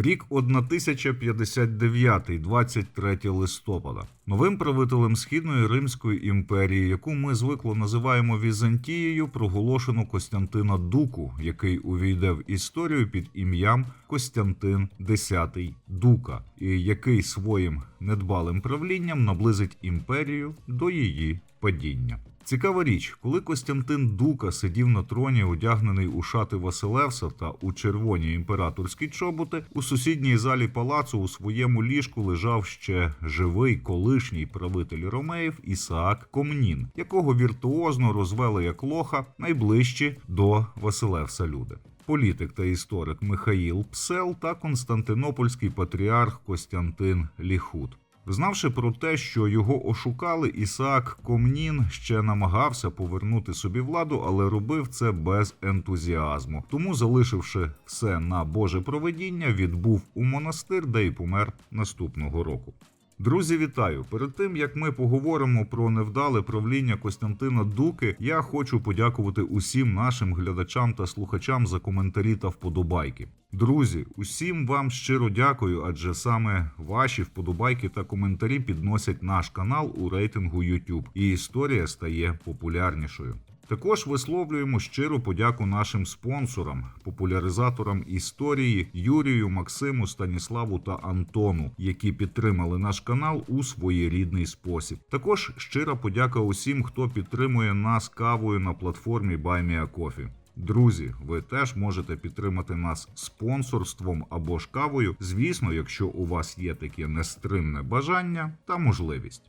Рік 1059, 23 листопада. Новим правителем Східної Римської імперії, яку ми звикло називаємо Візантією, проголошено Костянтина Дуку, який увійде в історію під ім'ям Костянтин X Дука, і який своїм недбалим правлінням наблизить імперію до її падіння. Цікава річ, коли Костянтин Дука сидів на троні, одягнений у шати Василевса та у червоні імператорські чоботи, у сусідній залі палацу у своєму ліжку лежав ще живий колишній правитель Ромеїв Ісаак Комнін, якого віртуозно розвели як лоха найближчі до Василевса люди. Політик та історик Михаїл Псел та константинопольський патріарх Костянтин Ліхут. Знавши про те, що його ошукали, Ісаак Комнін ще намагався повернути собі владу, але робив це без ентузіазму. Тому, залишивши все на Боже проведіння, відбув у монастир, де й помер наступного року. Друзі, вітаю! Перед тим як ми поговоримо про невдале правління Костянтина Дуки, я хочу подякувати усім нашим глядачам та слухачам за коментарі та вподобайки. Друзі, усім вам щиро дякую, адже саме ваші вподобайки та коментарі підносять наш канал у рейтингу YouTube, і історія стає популярнішою. Також висловлюємо щиру подяку нашим спонсорам, популяризаторам історії Юрію, Максиму, Станіславу та Антону, які підтримали наш канал у своєрідний спосіб. Також щира подяка усім, хто підтримує нас кавою на платформі BuyMeACoffee. Друзі, ви теж можете підтримати нас спонсорством або ж кавою, звісно, якщо у вас є таке нестримне бажання та можливість.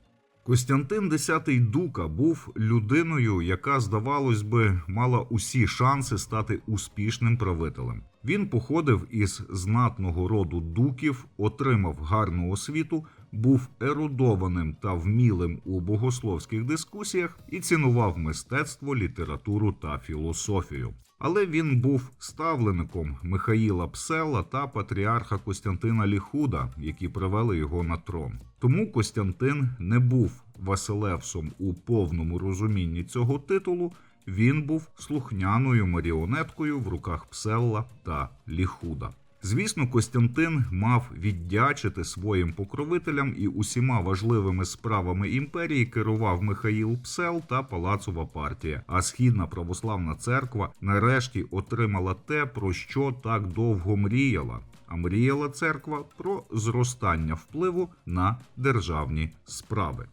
Костянтин X Дука був людиною, яка, здавалось би, мала усі шанси стати успішним правителем. Він походив із знатного роду дуків, отримав гарну освіту, був ерудованим та вмілим у богословських дискусіях і цінував мистецтво, літературу та філософію. Але він був ставлеником Михаїла Псела та патріарха Костянтина Ліхуда, які привели його на трон. Тому Костянтин не був Василевсом у повному розумінні цього титулу. Він був слухняною маріонеткою в руках Пселла та Ліхуда. Звісно, Костянтин мав віддячити своїм покровителям і усіма важливими справами імперії керував Михаїл Псел та Палацова партія. А східна православна церква нарешті отримала те, про що так довго мріяла. А мріяла церква про зростання впливу на державні справи.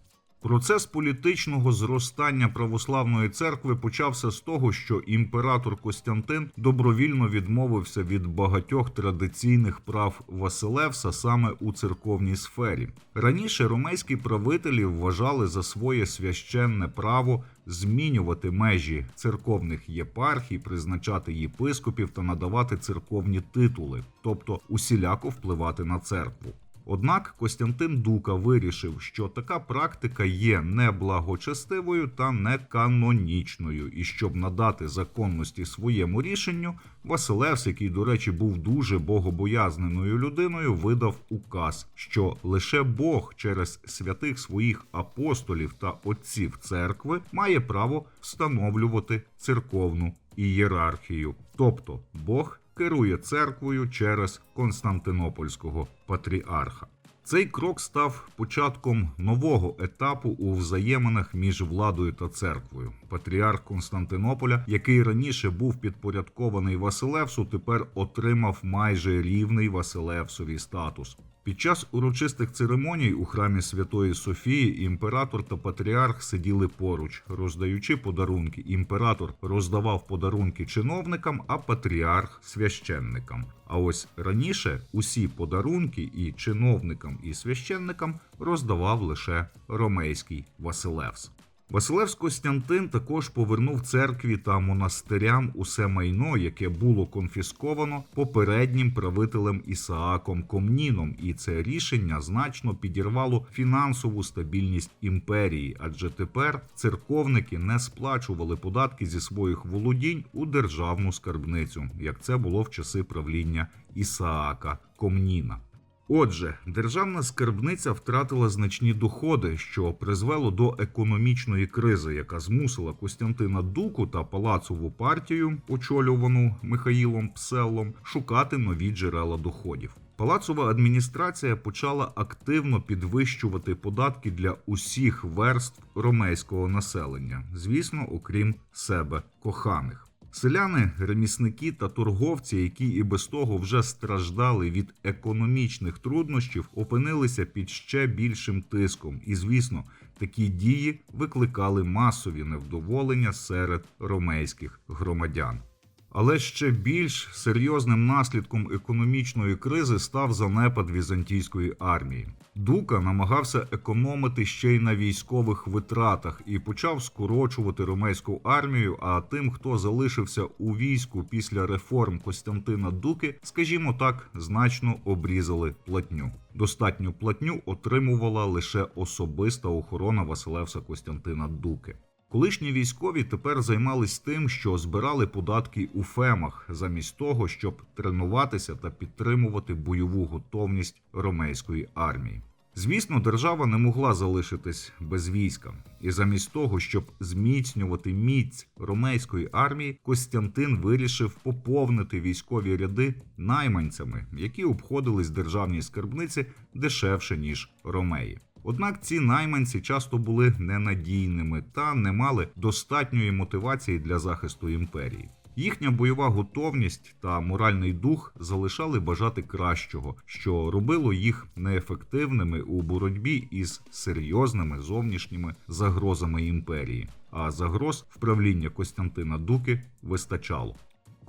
Процес політичного зростання православної церкви почався з того, що імператор Костянтин добровільно відмовився від багатьох традиційних прав Василевса саме у церковній сфері. Раніше ромейські правителі вважали за своє священне право змінювати межі церковних єпархій, призначати єпископів та надавати церковні титули, тобто усіляко впливати на церкву. Однак Костянтин Дука вирішив, що така практика є неблагочестивою та неканонічною, і щоб надати законності своєму рішенню, Василевс, який, до речі, був дуже богобоязненою людиною, видав указ, що лише Бог через святих своїх апостолів та отців церкви має право встановлювати церковну ієрархію, тобто Бог керує церквою через Константинопольського патріарха. Цей крок став початком нового етапу у взаєминах між владою та церквою. Патріарх Константинополя, який раніше був підпорядкований Василевсу, тепер отримав майже рівний Василевсові статус. Під час урочистих церемоній у храмі Святої Софії імператор та патріарх сиділи поруч, роздаючи подарунки. Імператор роздавав подарунки чиновникам, а патріарх священникам. А ось раніше усі подарунки і чиновникам, і священникам роздавав лише ромейський Василевс. Василевс Костянтин також повернув церкві та монастирям усе майно, яке було конфісковано попереднім правителем Ісааком Комніном, і це рішення значно підірвало фінансову стабільність імперії, адже тепер церковники не сплачували податки зі своїх володінь у державну скарбницю, як це було в часи правління Ісаака Комніна. Отже, державна скарбниця втратила значні доходи, що призвело до економічної кризи, яка змусила Костянтина Дуку та палацову партію, очолювану Михаїлом Пселлом, шукати нові джерела доходів. Палацова адміністрація почала активно підвищувати податки для усіх верств ромейського населення, звісно, окрім себе коханих. Селяни, ремісники та торговці, які і без того вже страждали від економічних труднощів, опинилися під ще більшим тиском, і звісно, такі дії викликали масові невдоволення серед ромейських громадян. Але ще більш серйозним наслідком економічної кризи став занепад візантійської армії. Дука намагався економити ще й на військових витратах і почав скорочувати ромейську армію. А тим, хто залишився у війську після реформ Костянтина Дуки, скажімо так, значно обрізали платню. Достатню платню отримувала лише особиста охорона Василевса Костянтина Дуки. Колишні військові тепер займались тим, що збирали податки у фемах, замість того, щоб тренуватися та підтримувати бойову готовність ромейської армії. Звісно, держава не могла залишитись без війська, і замість того, щоб зміцнювати міць ромейської армії, Костянтин вирішив поповнити військові ряди найманцями, які обходились державній скарбниці дешевше ніж ромеї. Однак ці найманці часто були ненадійними та не мали достатньої мотивації для захисту імперії. Їхня бойова готовність та моральний дух залишали бажати кращого, що робило їх неефективними у боротьбі із серйозними зовнішніми загрозами імперії. А загроз в правління Костянтина Дуки вистачало.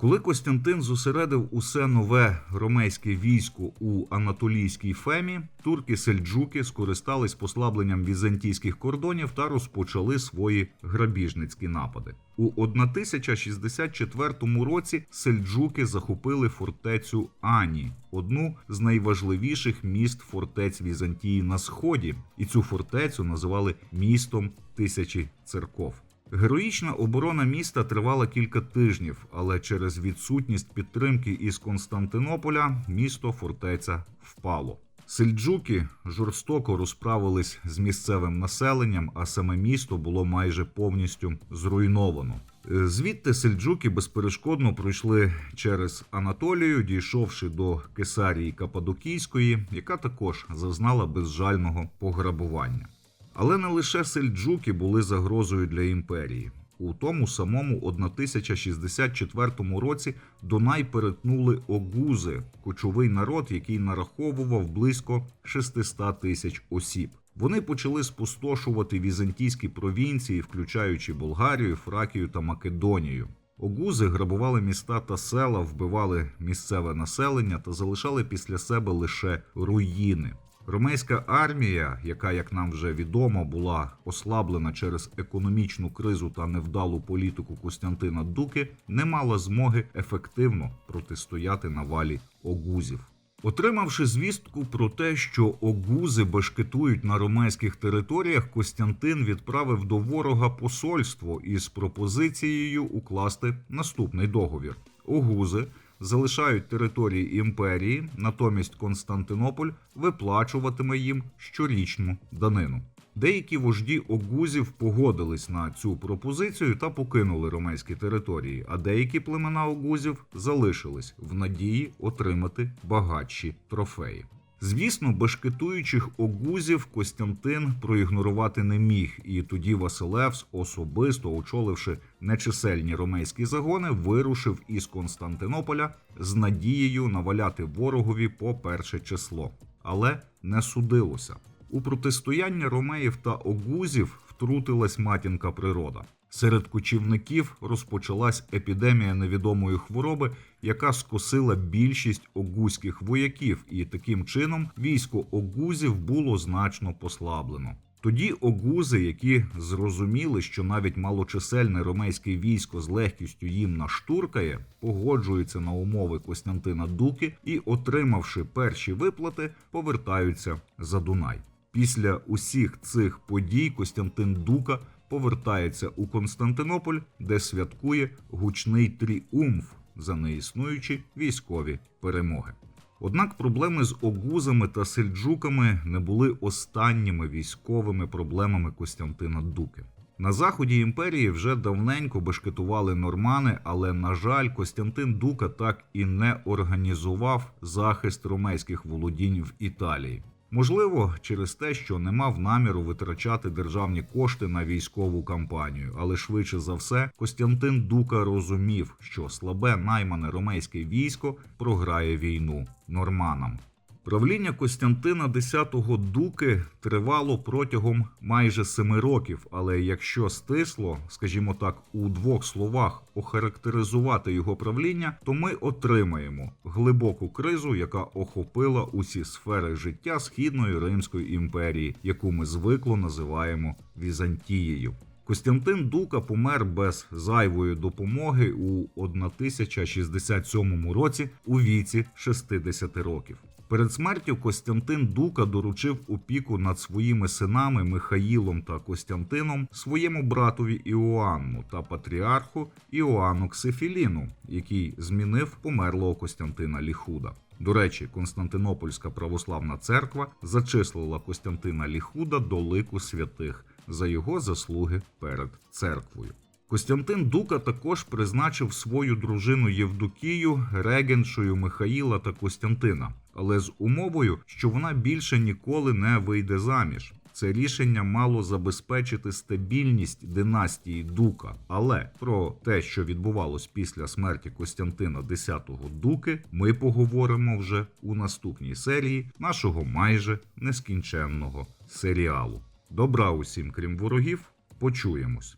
Коли Костянтин зосередив усе нове ромейське військо у Анатолійській фемі, турки-сельджуки скористались послабленням візантійських кордонів та розпочали свої грабіжницькі напади. У 1064 році сельджуки захопили фортецю Ані, одну з найважливіших міст фортець Візантії на сході, і цю фортецю називали містом тисячі церков. Героїчна оборона міста тривала кілька тижнів, але через відсутність підтримки із Константинополя місто фортеця впало. Сельджуки жорстоко розправились з місцевим населенням, а саме місто було майже повністю зруйновано. Е, Звідти сельджуки безперешкодно пройшли через Анатолію, дійшовши до Кесарії Кападокійської, яка також зазнала безжального пограбування. Але не лише сельджуки були загрозою для імперії. У тому самому 1064 році Дунай перетнули огузи, кочовий народ, який нараховував близько 600 тисяч осіб. Вони почали спустошувати візантійські провінції, включаючи Болгарію, Фракію та Македонію. Огузи грабували міста та села, вбивали місцеве населення та залишали після себе лише руїни. Ромейська армія, яка, як нам вже відомо, була ослаблена через економічну кризу та невдалу політику Костянтина Дуки, не мала змоги ефективно протистояти навалі огузів. Отримавши звістку про те, що огузи бешкетують на ромейських територіях, Костянтин відправив до ворога посольство із пропозицією укласти наступний договір. Огузи залишають території імперії, натомість Константинополь виплачуватиме їм щорічну данину. Деякі вожді огузів погодились на цю пропозицію та покинули ромейські території, а деякі племена огузів залишились в надії отримати багатші трофеї. Звісно, бешкетуючих огузів Костянтин проігнорувати не міг, і тоді Василевс, особисто очоливши нечисельні ромейські загони, вирушив із Константинополя з надією наваляти ворогові по перше число, але не судилося. У протистояння ромеїв та огузів втрутилась матінка природа. Серед кочівників розпочалась епідемія невідомої хвороби, яка скосила більшість огузьких вояків, і таким чином військо огузів було значно послаблено. Тоді огузи, які зрозуміли, що навіть малочисельне ромейське військо з легкістю їм наштуркає, погоджуються на умови Костянтина Дуки і, отримавши перші виплати, повертаються за Дунай. Після усіх цих подій Костянтин Дука повертається у Константинополь, де святкує гучний тріумф за неіснуючі військові перемоги. Однак проблеми з огузами та сельджуками не були останніми військовими проблемами Костянтина Дуки. На заході імперії вже давненько бешкетували нормани, але на жаль, Костянтин Дука так і не організував захист ромейських володінь в Італії. Можливо, через те, що не мав наміру витрачати державні кошти на військову кампанію, але швидше за все, Костянтин Дука розумів, що слабе наймане ромейське військо програє війну норманам. Правління Костянтина X Дуки тривало протягом майже семи років, але якщо стисло, скажімо так, у двох словах охарактеризувати його правління, то ми отримаємо глибоку кризу, яка охопила усі сфери життя східної Римської імперії, яку ми звикло називаємо Візантією. Костянтин Дука помер без зайвої допомоги у 1067 році у віці 60 років. Перед смертю Костянтин Дука доручив опіку над своїми синами Михаїлом та Костянтином своєму братові Іоанну та патріарху Іоанну Ксифіліну, який змінив померлого Костянтина Ліхуда. До речі, Константинопольська православна церква зачислила Костянтина Ліхуда до лику святих за його заслуги перед церквою. Костянтин Дука також призначив свою дружину Євдокію регеншою Михаїла та Костянтина, але з умовою, що вона більше ніколи не вийде заміж. Це рішення мало забезпечити стабільність династії Дука. Але про те, що відбувалось після смерті Костянтина X Дуки, ми поговоримо вже у наступній серії нашого майже нескінченного серіалу. Добра усім, крім ворогів, почуємось.